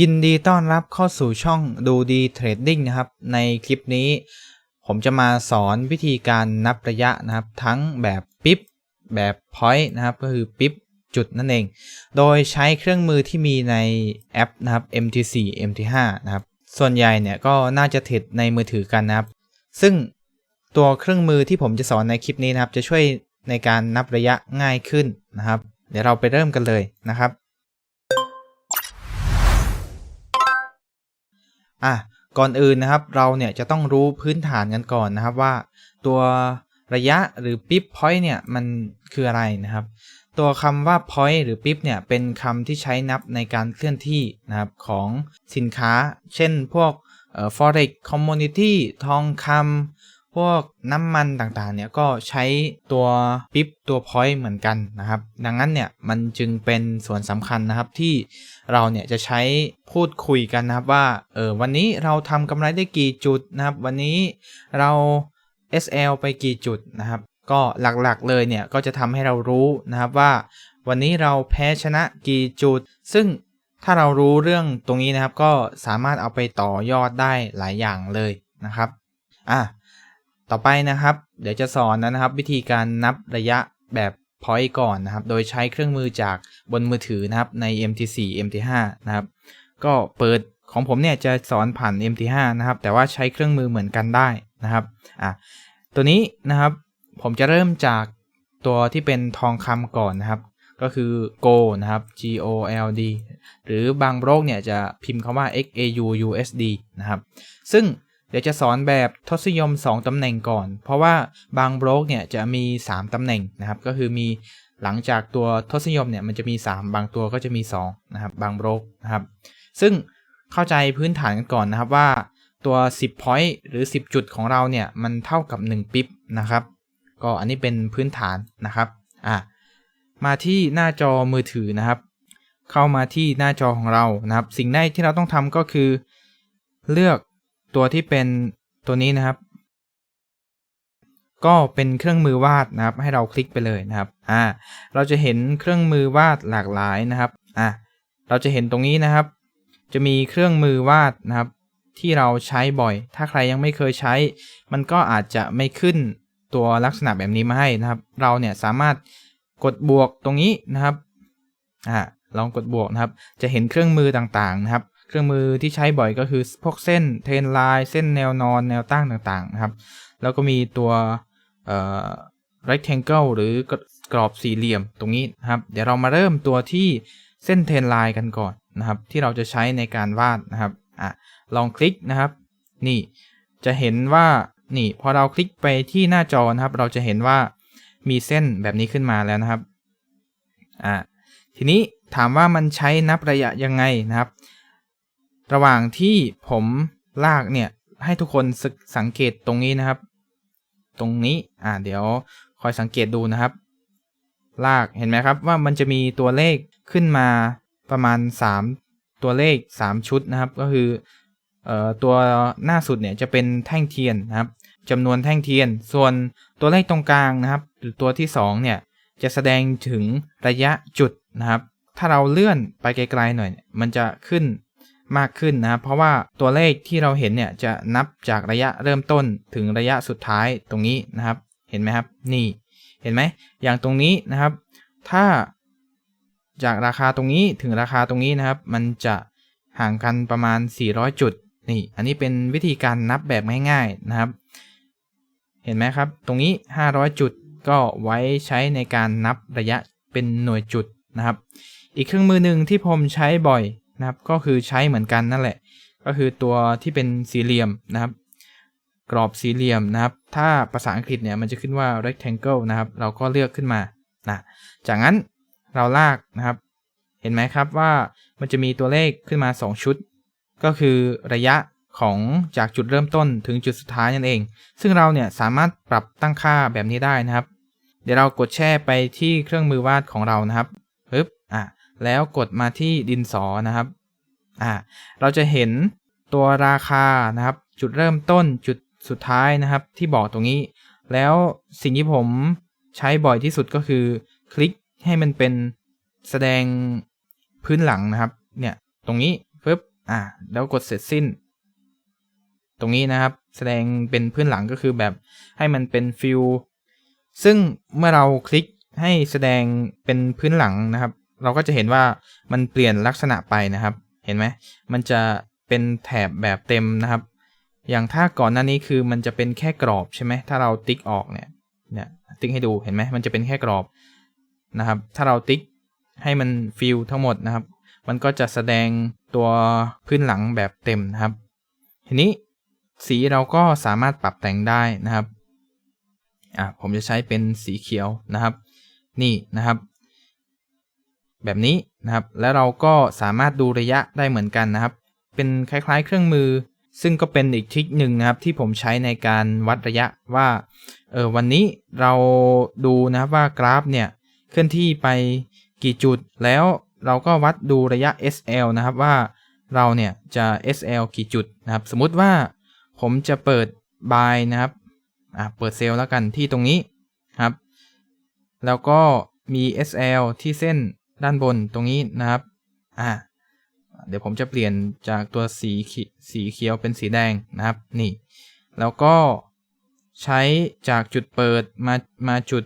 ยินดีต้อนรับเข้าสู่ช่องดูดีเทรดดิ้งนะครับ ในคลิปนี้ ผมจะมาสอนวิธีการนับระยะนะครับ ทั้งแบบปิ๊บแบบ point นะครับ ก็คือปิ๊บจุดนั่นเอง โดยใช้เครื่องมือที่มีในแอปนะครับ MT4 MT5 นะครับ ส่วนใหญ่เนี่ยก็น่าจะเทรดในมือถือกันนะครับ ซึ่งตัวเครื่องมือที่ผมจะสอนในคลิปนี้นะครับ จะช่วยในการนับระยะง่ายขึ้นนะครับ เดี๋ยวเราไปเริ่มกันเลยนะครับ อะก่อนอื่นนะครับเราเนี่ยจะต้องรู้พื้นฐานกันก่อนนะครับว่า ตัวระยะหรือปิ๊บพอยต์เนี่ยมันคืออะไรนะครับ ตัวคำว่า point หรือปิ๊บเนี่ยเป็นคำที่ใช้นับในการเคลื่อนที่นะครับของสินค้า เช่นพวกเอ่อ forex commodity ทองคำ พวกน้ำมันต่างๆเนี่ยก็ใช้ตัวปิ๊บตัว point เหมือนกันนะครับ ดังนั้นเนี่ยมันจึงเป็นส่วนสำคัญนะครับที่เราเนี่ยจะใช้พูดคุยกันนะครับว่าเออวันนี้เราทำกำไรได้กี่จุดนะครับ วันนี้เรา SL ไปกี่จุดนะครับ ก็หลักๆเลยเนี่ยก็จะทำให้เรารู้นะครับว่า วันนี้เราแพ้ชนะกี่จุด ซึ่งถ้าเรารู้เรื่องตรงนี้นะครับ ก็สามารถเอาไปต่อยอดได้หลายอย่างเลยนะครับอะ ต่อไปนะครับ เดี๋ยวจะสอนนะครับ วิธีการนับระยะแบบ point ก่อนนะครับ โดยใช้เครื่องมือจากบนมือถือนะครับใน MT4 MT5 นะครับ ก็เปิดของผมเนี่ยจะสอนผ่าน MT5 นะครับ แต่ว่าใช้เครื่องมือเหมือนกันได้นะครับอะตัวนี้นะครับผมจะเริ่มจากตัวที่เป็นทองคำก่อนนะครับ ก็คือ go นะครับ G O L D หรือบางโรกเนี่ยจะพิมพ์คำว่า X A U U S D นะครับ ซึ่ง เดี๋ยวจะสอนแบบทศนิยม 2 ตำแหน่งก่อน เพราะว่าบางโบรกเนี่ยจะมี 3 ตำแหน่งนะครับ ก็คือมีหลังจากตัวทศนิยมเนี่ยมันจะมี 3 บางตัวก็จะมี2นะครับบางโบรกนะครับ ซึ่งเข้าใจพื้นฐานกันก่อนนะครับว่าตัว 10 point หรือ 10 จุดของเราเนี่ยมันเท่ากับ 1 ปิ๊บนะครับ ก็อันนี้เป็นพื้นฐานนะครับอะมาที่หน้าจอมือถือนะครับ เข้ามาที่หน้าจอของเรานะครับ สิ่งแรกที่เราต้องทำก็คือ เลือก ตัวที่เป็นตัวนี้นะครับ ก็เป็นเครื่องมือวาดนะครับ ให้เราคลิกไปเลยนะครับอ่าเราจะเห็นเครื่องมือวาดหลากหลายนะครับอ่าเราจะเห็นตรงนี้นะครับ จะมีเครื่องมือวาดนะครับ ที่เราใช้บ่อย ถ้าใครยังไม่เคยใช้ มันก็อาจจะไม่ขึ้นตัวลักษณะแบบนี้มาให้นะครับ เราเนี่ยสามารถกดบวกตรงนี้นะครับอ่าลองกดบวกนะครับ จะเห็นเครื่องมือต่างๆนะครับ เครื่องมือที่ใช้บ่อยก็คือพวกเส้นเทรนไลน์เส้นแนวนอนแนวตั้งต่างๆนะครับ แล้วก็มีตัวเอ่อ rectangle หรือกรอบสี่เหลี่ยมตรงนี้นะครับ เดี๋ยวเรามาเริ่มตัวที่เส้นเทรนไลน์กันก่อนนะครับ ที่เราจะใช้ในการวาดนะครับอะลองคลิกนะครับ นี่จะเห็นว่านี่พอเราคลิกไปที่หน้าจอนะครับ เราจะเห็นว่ามีเส้นแบบนี้ขึ้นมาแล้วนะครับอ่าทีนี้ถามว่ามันใช้นับระยะยังไงนะครับ ระหว่างที่ผมลากเนี่ยให้ทุกคนสสังเกตตรงนี้นะครับ ตรงนี้อ่าเดี๋ยวคอยสังเกตดูนะครับ ลากเห็นไหมครับว่ามันจะมีตัวเลขขึ้นมาประมาณ 3 ตัวเลข 3 ชุดนะครับ ก็คือเอ่อตัวหน้าสุดเนี่ยจะเป็นแท่งเทียนนะครับจำนวนแท่งเทียน ส่วนตัวเลขตรงกลางนะครับ หรือตัวที่2เนี่ยจะแสดงถึงระยะจุดนะครับ ถ้าเราเลื่อนไปไกลๆหน่อย มันจะขึ้น มากขึ้นนะครับเพราะว่าตัวเลขที่เราเห็นเนี่ยจะนับจากระยะเริ่มต้นถึงระยะสุดท้ายตรงนี้นะครับ เห็นไหมครับ นี่เห็นไหมอย่างตรงนี้นะครับ ถ้าจากราคาตรงนี้ถึงราคาตรงนี้นะครับ มันจะห่างกันประมาณ 400 จุดนี่ อันนี้เป็นวิธีการนับแบบง่ายๆนะครับ เห็นไหมครับ ตรงนี้ 500 จุดก็ไว้ใช้ในการนับระยะเป็นหน่วยจุดนะครับ อีกเครื่องมือหนึ่งที่ผมใช้บ่อย นะครับก็คือใช้เหมือนกันนั่นแหละ ก็คือตัวที่เป็นสี่เหลี่ยมนะครับ กรอบสี่เหลี่ยมนะครับ ถ้าภาษาอังกฤษเนี่ยมันจะขึ้นว่า rectangle นะครับ เราก็เลือกขึ้นมานะจากนั้นเราลากนะครับ เห็นไหมครับว่ามันจะมีตัวเลขขึ้นมา 2 ชุด ก็คือระยะของจากจุดเริ่มต้นถึงจุดสุดท้ายนั่นเอง ซึ่งเราเนี่ยสามารถปรับตั้งค่าแบบนี้ได้นะครับ เดี๋ยวเรากดแช่ไปที่เครื่องมือวาดของเรานะครับ แล้วกดมาที่ดินสอนะครับอ่าเราจะเห็นตัวราคานะครับ จุดเริ่มต้นจุดสุดท้ายนะครับ ที่บอกตรงนี้ แล้วสิ่งที่ผมใช้บ่อยที่สุดก็คือ คลิกให้มันเป็นแสดงพื้นหลังนะครับ เนี่ยตรงนี้ปึ๊บอ่าแล้วกดเสร็จสิ้น ตรงนี้นะครับ แสดงเป็นพื้นหลังก็คือแบบให้มันเป็นฟิลซึ่งเมื่อเราคลิกให้แสดงเป็นพื้นหลังนะครับ เราก็จะเห็นว่ามันเปลี่ยนลักษณะไปนะครับ เห็นไหมมันจะเป็นแถบแบบเต็มนะครับ อย่างถ้าก่อนหน้านี้คือมันจะเป็นแค่กรอบใช่ไหมถ้าเราติ๊กออกเนี่ยเนี่ยติ๊กให้ดูเห็นไหมมันจะเป็นแค่กรอบนะครับ ถ้าเราติ๊กให้มันฟิลทั้งหมดนะครับ มันก็จะแสดงตัวพื้นหลังแบบเต็มนะครับ ทีนี้สีเราก็สามารถปรับแต่งได้นะครับอะผมจะใช้เป็นสีเขียวนะครับ นี่นะครับ แบบนี้นะครับ แล้วเราก็สามารถดูระยะได้เหมือนกันนะครับ เป็นคล้ายๆ เครื่องมือ ซึ่งก็เป็นอีกทริคหนึ่งนะครับที่ผมใช้ในการวัดระยะว่าเออวันนี้เราดูนะครับว่ากราฟเนี่ยเคลื่อนที่ไปกี่จุดแล้วเราก็วัดดูระยะ SL นะครับว่าเราเนี่ยจะ SL กี่จุดนะครับ สมมุติว่าผมจะเปิด buy นะครับอ่าเปิดเซลล์แล้วกันที่ตรงนี้ครับ แล้วก็มี SL ที่เส้น ด้านบนตรงนี้นะครับ อ่า เดี๋ยวผมจะเปลี่ยนจากตัวสีสีเขียวเป็นสีแดงนะครับ นี่ แล้วก็ใช้จากจุดเปิดมา มาจุด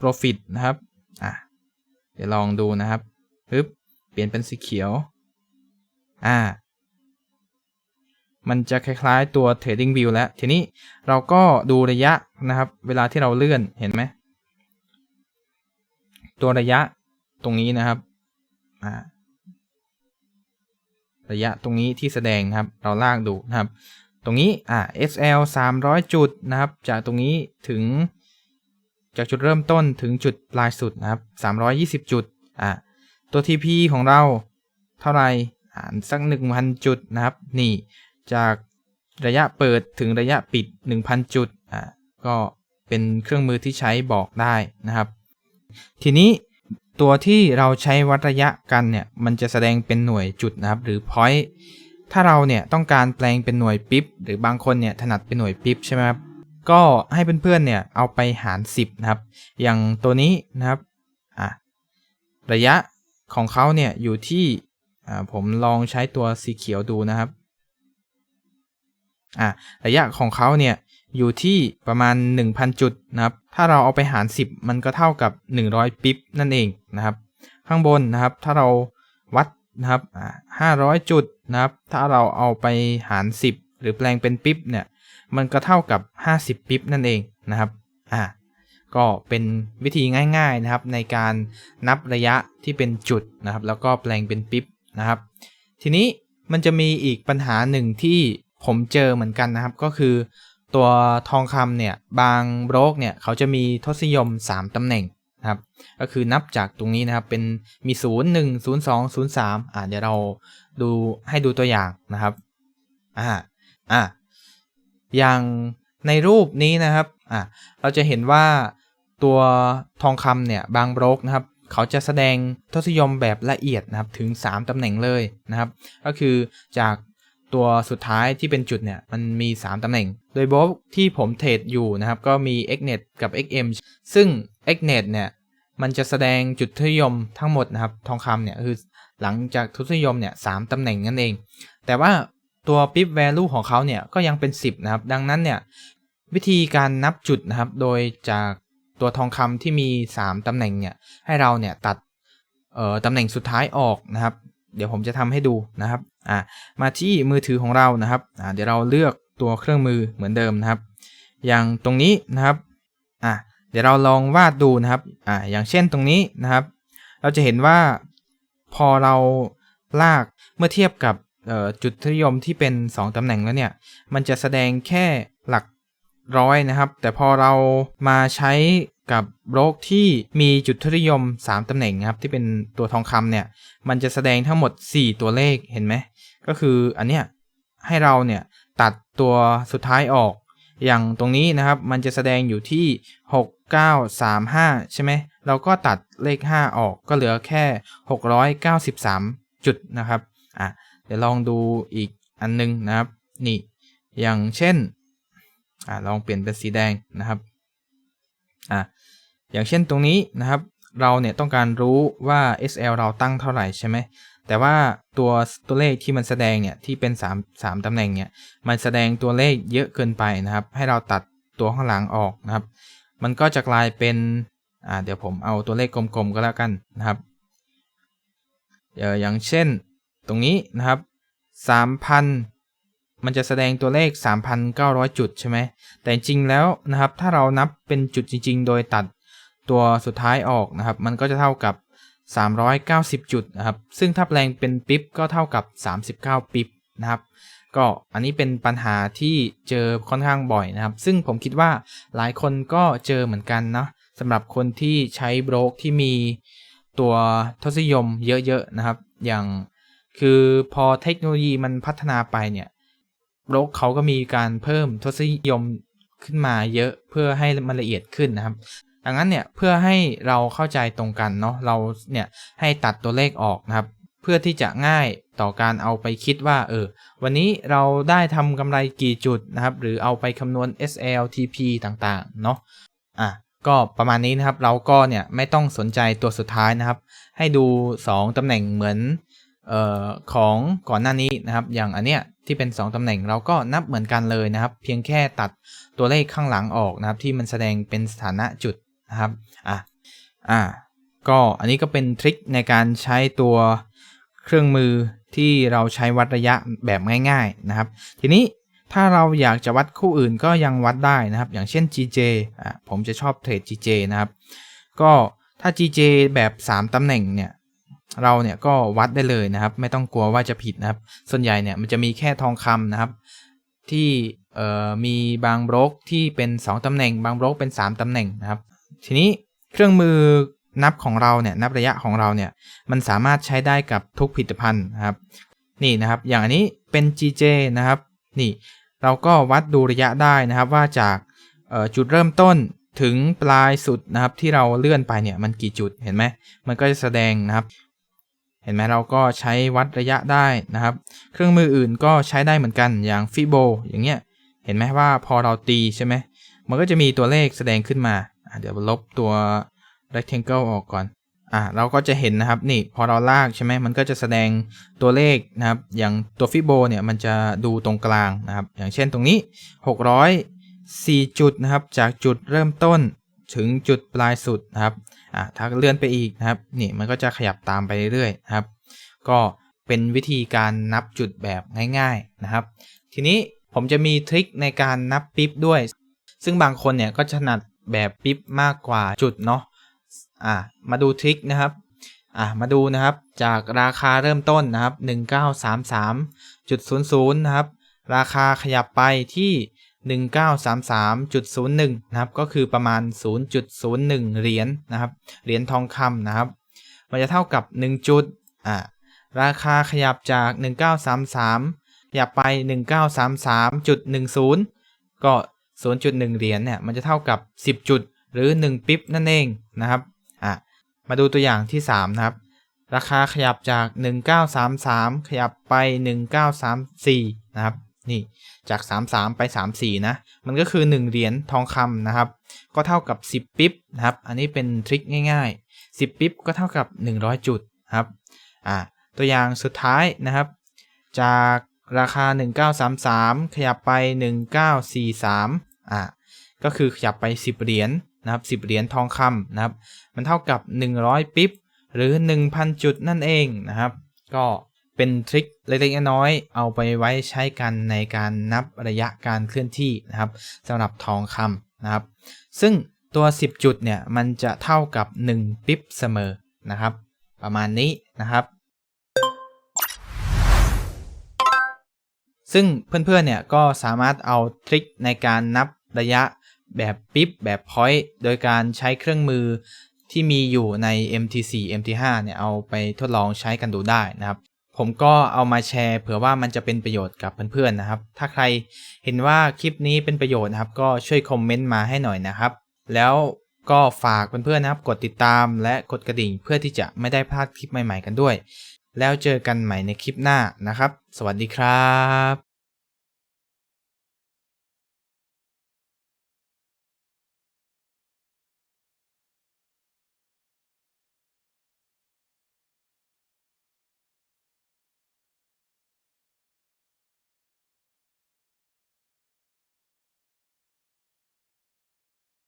profit นะครับ อะเดี๋ยวลองดูนะครับปึ๊บ เปลี่ยนเป็นสีเขียว อ่า มันจะคล้ายๆตัว trading view แล้ว ทีนี้เราก็ดูระยะนะครับ เวลาที่เราเลื่อน เห็นไหม ตัวระยะ ตรงนี้นะครับอ่าระยะตรงนี้ที่แสดงนะครับ เราลากดูนะครับ ตรงนี้อ่า SL 300 จุดนะครับ จากตรงนี้ถึงจากจุดเริ่มต้นถึงจุดปลายสุดนะครับ 320 จุดอ่าตัว TP ของเราเท่าไหร่อ่าสัก 1,000 จุดนะครับ นี่จากระยะเปิดถึงระยะปิด 1,000 จุดอ่าก็เป็นเครื่องมือที่ใช้บอกได้นะครับ ทีนี้ ตัวที่เราใช้วัดระยะกันเนี่ยมันจะแสดงเป็นหน่วยจุดนะครับหรือ point ถ้าเราเนี่ยต้องการแปลงเป็นหน่วยปิ๊บหรือบางคนเนี่ยถนัดเป็นหน่วยปิ๊บใช่ไหมครับก็ให้เพื่อนๆเนี่ยเอาไปหาร 10นะครับ อย่างตัวนี้นะครับอะระยะของเขาเนี่ยอยู่ที่อ่าผมลองใช้ตัวสีเขียวดูนะครับอะระยะของเขาเนี่ย อยู่ที่ประมาณ 1,000 จุดนะครับ ถ้าเราเอาไปหาร 10 มันก็เท่ากับ 100 ปิ๊บนั่นเองนะครับ ข้างบนนะครับ ถ้าเราวัดนะครับอ่า500 จุดนะครับ ถ้าเราเอาไปหาร 10 หรือแปลงเป็นปิ๊บเนี่ย มันก็เท่ากับ 50 ปิ๊บนั่นเองนะครับ อ่า ก็เป็นวิธีง่ายๆนะครับ ในการนับระยะที่เป็นจุดนะครับ แล้วก็แปลงเป็นปิ๊บนะครับ ทีนี้มันจะมีอีกปัญหาหนึ่งที่ผมเจอเหมือนกันนะครับ ก็คือ ตัวทองคำเนี่ยบางโบรกเนี่ยเขาจะมีทศนิยม 3 ตำแหน่งนะครับก็คือนับจากตรงนี้นะครับเป็นมี 0 1 0 2 0 3อ่าเดี๋ยวเราดูให้ดูตัวอย่างนะครับอ่าอ่าอย่างในรูปนี้นะครับอ่าเราจะเห็นว่าตัวทองคำเนี่ยบางโบรกนะครับเขาจะแสดงทศนิยมแบบละเอียดนะครับถึง 3 ตำแหน่งเลยนะครับ ก็คือจาก ตัวสุดท้ายที่เป็นจุดเนี่ยมันมี 3 ตำแหน่ง โดยบล็อกที่ผมเทรดอยู่นะครับ ก็มี xnet กับ xm ซึ่ง xnet เนี่ยมันจะแสดงจุดทศนิยมทั้งหมดนะครับ ทองคำเนี่ยคือหลังจากทศนิยมเนี่ยสามตำแหน่งนั่นเอง แต่ว่าตัว pip value ของเขาเนี่ยก็ยังเป็น 10 นะครับ ดังนั้นเนี่ยวิธีการนับจุดนะครับ โดยจากตัวทองคำที่มี 3 ตำแหน่งเนี่ยให้เราเนี่ยตัดเอ่อตำแหน่งสุดท้ายออกนะครับ เดี๋ยวผมจะทำให้ดูนะครับ อ่ามาที่มือถือของเรานะครับอ่าเดี๋ยวเราเลือกตัวเครื่องมือเหมือนเดิมนะครับ อย่างตรงนี้นะครับอ่าเดี๋ยวเราลองวาดดูนะครับอ่าอย่างเช่นตรงนี้นะครับ เราจะเห็นว่าพอเราลากเมื่อเทียบกับจุดทนิยมที่เป็น 2ตำแหน่งแล้วเนี่ย มันจะแสดงแค่หลักร้อยนะครับ แต่พอเรามาใช้ กับโรกที่มีจุดทศนิยม 3ตำแหน่งนะครับที่เป็นตัวทองคำเนี่ยมันจะแสดงทั้งหมด 4 ตัวเลขเห็นไหมก็คืออันเนี้ยให้เราเนี่ยตัดตัวสุดท้ายออก อย่างตรงนี้นะครับมันจะแสดงอยู่ที่ 6 9 3 5 ใช่ไหมเราก็ตัดเลข 5 ออกก็เหลือแค่ 693 จุดนะครับอะเดี๋ยวลองดูอีกอันนึงนะครับนี่อย่างเช่นอะลองเปลี่ยนเป็นสีแดงนะครับอะ อย่างเช่นตรงนี้นะครับ เราเนี่ยต้องการรู้ว่า SL เราตั้งเท่าไหร่ใช่ไหมแต่ว่าตัวตัวเลขที่มันแสดงเนี่ยที่เป็น 3 3ตำแหน่งเนี่ยมันแสดงตัวเลขเยอะเกินไปนะครับ ให้เราตัดตัวข้างหลังออกนะครับ มันก็จะกลายเป็นอ่าเดี๋ยวผมเอาตัวเลขกลมๆก็แล้วกันนะครับเอออย่างเช่นตรงนี้นะครับ 3,000 มันจะแสดงตัวเลข 3,900 จุดใช่ไหมแต่จริงแล้วนะครับ ถ้าเรานับเป็นจุดจริง ๆ โดยตัด ตัวสุดท้ายออกนะครับ มันก็จะเท่ากับ 390 จุดนะครับ ซึ่งถ้าแปลงเป็นปิ๊บก็เท่ากับ 39 ปิ๊บนะครับ ก็อันนี้เป็นปัญหาที่เจอค่อนข้างบ่อยนะครับ ซึ่งผมคิดว่าหลายคนก็เจอเหมือนกันเนาะสำหรับคนที่ใช้บล็อกที่มีตัวทศนิยมเยอะๆนะครับ อย่างคือพอเทคโนโลยีมันพัฒนาไปเนี่ยบล็อกเขาก็มีการเพิ่มทศนิยมขึ้นมาเยอะเพื่อให้มันละเอียดขึ้นนะครับ ดังนั้นเนี่ยเพื่อให้เราเข้าใจตรงกันเนาะเราเนี่ยให้ตัดตัวเลขออกนะครับ เพื่อที่จะง่ายต่อการเอาไปคิดว่าเออวันนี้เราได้ทำกำไรกี่จุดนะครับ หรือเอาไปคำนวณ SLTP ต่างๆเนาะอะก็ประมาณนี้นะครับเราก็เนี่ยไม่ต้องสนใจตัวสุดท้ายนะครับ ให้ดู 2 ตำแหน่งเหมือนเอ่อของก่อนหน้านี้นะครับ อย่างอันเนี้ยที่เป็น 2 ตำแหน่งเราก็นับเหมือนกันเลยนะครับ เพียงแค่ตัดตัวเลขข้างหลังออกนะครับ ที่มันแสดงเป็นสถานะจุด นะครับอะอะก็อันนี้ก็เป็นทริคในการใช้ตัวเครื่องมือที่เราใช้วัดระยะแบบง่าย ๆนะครับ ทีนี้ถ้าเราอยากจะวัดคู่อื่นก็ยังวัดได้นะครับ อย่างเช่น GJ อะผมจะชอบเทรด GJ นะครับ ก็ถ้า GJ แบบ 3ตำแหน่งเนี่ยเราเนี่ยก็วัดได้เลยนะครับ ไม่ต้องกลัวว่าจะผิดนะครับ ส่วนใหญ่เนี่ยมันจะมีแค่ทองคำนะครับ ที่เอ่อมีบางบล็อกที่เป็น 2ตำแหน่ง บางบล็อกเป็น 3ตำแหน่งนะครับ ทีนี้เครื่องมือนับของเราเนี่ยนับระยะของเราเนี่ยมันสามารถใช้ได้กับทุกผลิตภัณฑ์นะครับนี่นะครับอย่างอันนี้เป็น GJ นะครับนี่เราก็วัดดูระยะได้นะครับว่าจากจุดเริ่มต้นถึงปลายสุดนะครับที่เราเลื่อนไปเนี่ยมันกี่จุดเห็นไหมมันก็จะแสดงนะครับ เห็นไหมเราก็ใช้วัดระยะได้นะครับ เครื่องมืออื่นก็ใช้ได้เหมือนกันอย่างฟิโบอย่างเงี้ยเห็นไหมว่าพอเราตีใช่ไหมมันก็จะมีตัวเลขแสดงขึ้นมา เดี๋ยวลบตัว rectangle ออกก่อนอะเราก็จะเห็นนะครับนี่พอเราลากใช่ไหมมันก็จะแสดงตัวเลขนะครับ อย่างตัวฟิโบเนี่ยมันจะดูตรงกลางนะครับ อย่างเช่นตรงนี้ 604 จุดนะครับ จากจุดเริ่มต้นถึงจุดปลายสุดนะครับอะถ้าเลื่อนไปอีกนะครับนี่มันก็จะขยับตามไปเรื่อยๆนะครับ ก็เป็นวิธีการนับจุดแบบง่าย ๆนะครับ ทีนี้ผมจะมีทริคในการนับปิ๊บด้วย ซึ่งบางคนเนี่ยก็ถนัด แบบปิ๊บมากกว่าจุดเนาะอะมาดูทริคนะครับอะมาดูนะครับจากราคาเริ่มต้นนะครับ 1933.00 นะครับ ราคาขยับไปที่ 1933.01 นะครับ ก็คือประมาณ 0.01 เหรียญนนะครับ เหรียญทองคำนะครับ มันจะเท่ากับ 1 จุดอะราคาขยับจาก 1933ขยับไป 1933.10 ก็ 0.1 เหรียญเนี่ยมันจะเท่ากับ 10 จุดหรือ 1 ปิ๊บนั่นเองนะครับอะมาดูตัวอย่างที่ 3 นะครับ ราคาขยับจาก 1933 ขยับไป 1934 นะครับนี่จาก 33 ไป 34 นะ มันก็คือ 1 เหรียญทองคำนะครับ ก็เท่ากับ 10 ปิ๊บนะครับ อันนี้เป็นทริคง่ายๆ 10 ปิ๊บก็เท่ากับ 100 จุดครับอ่าตัวอย่างสุดท้ายนะครับ จากราคา 1933 ขยับไป 1943 อ่าก็คือขยับไป 10 เหรียญนะครับ10 เหรียญทองคำนะครับ มันเท่ากับ 100 ปิ๊บหรือ 1,000 จุดนั่นเองนะครับ ก็เป็นทริคเล็กๆน้อยๆเอาไปไว้ใช้กันในการนับระยะการเคลื่อนที่นะครับสำหรับทองคำนะครับ ซึ่งตัว 10 จุดเนี่ยมันจะเท่ากับ 1 ปิ๊บเสมอนะครับ ประมาณนี้นะครับ ซึ่งเพื่อนๆเนี่ยก็สามารถเอาทริคในการนับ ระยะแบบปิ๊บแบบพอยต์โดยการใช้เครื่องมือที่มีอยู่ใน MT4 MT5 เนี่ยเอาไปทดลองใช้กันดูได้นะครับ ผมก็เอามาแชร์เผื่อว่ามันจะเป็นประโยชน์กับเพื่อนๆนะครับ ถ้าใครเห็นว่าคลิปนี้เป็นประโยชน์นะครับ ก็ช่วยคอมเมนต์มาให้หน่อยนะครับ แล้วก็ฝากเพื่อนๆนะครับ กดติดตามและกดกระดิ่งเพื่อที่จะไม่ได้พลาดคลิปใหม่ๆกันด้วย แล้วเจอกันใหม่ในคลิปหน้านะครับ สวัสดีครับ